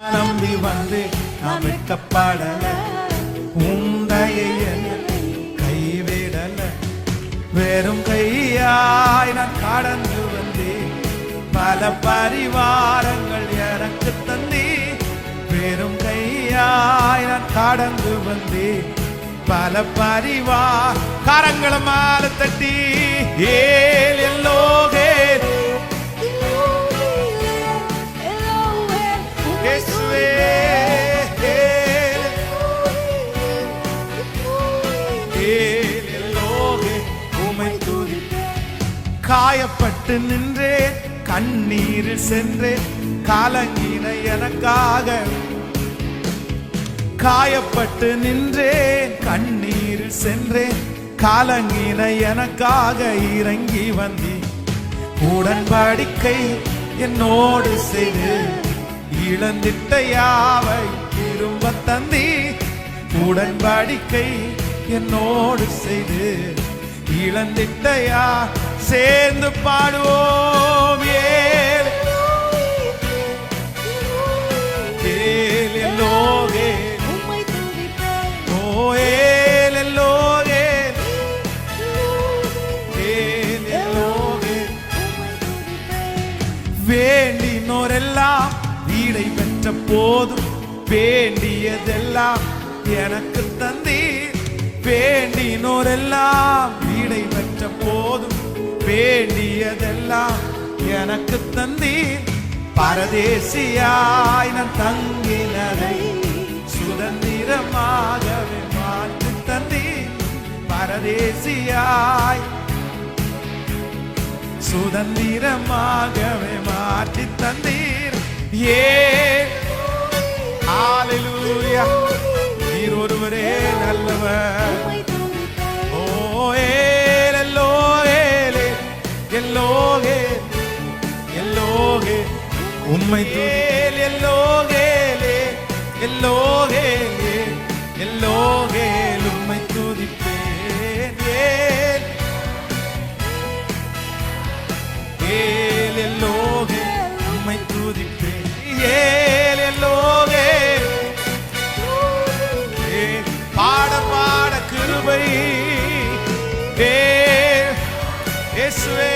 நம்பி வந்து நான் வெட்கப்படல உந்தையை கைவிடல. வெறும் கையாய் நான் கடந்து வந்தேன். பல பரிவாரங்கள் எனக்கு தந்தி வெறும் கையாய் நான் கடந்து வந்தேன். பல பரிவா கரங்களை மாலை தட்டி ஏல் எல்லோகே காயப்பட்டு நின்றே கண்ணீரில் சென்றே காலங்கின எனக்காக. காயப்பட்டு நின்றே கண்ணீரில் சென்றே காலங்கின எனக்காக இறங்கி வந்தி. உடன்படிக்கை என்னோடு செய்து இழந்திட்ட யாவை திரும்ப தந்தி. உடன்படிக்கை என்னோடு செய்து இழந்திட்டையா? சேர்ந்து பாடுவோம். ஏல். ஏல் எல்லோகே ஓ ஏல் எல்லோகே ஏல் எல்லோகே வேண்டினோரெல்லாம் வீடை பெற்ற போதும் வேண்டியதெல்லாம் எனக்கு தந்தீர். வேண்டினோரெல்லாம் வீடை பெற்ற போதும். வேண்டியதெல்லாம் எனக்கு தந்தீர். பரதேசியாய் நான் தங்கினதை சுதந்திரமாகவே மாற்றி தந்தீர். பரதேசியாய் சுதந்திரமாகவே மாற்றி தந்தீர். ஏ உண்மை எல்லோகேலே எல்லோகேலே எல்லோகேல் உண்மை துதிப்பேன். ஏல் எல்லோகே உண்மை துதிப்பேன். ஏல் எல்லோகே பாட பாட கிருபை ஏசுவே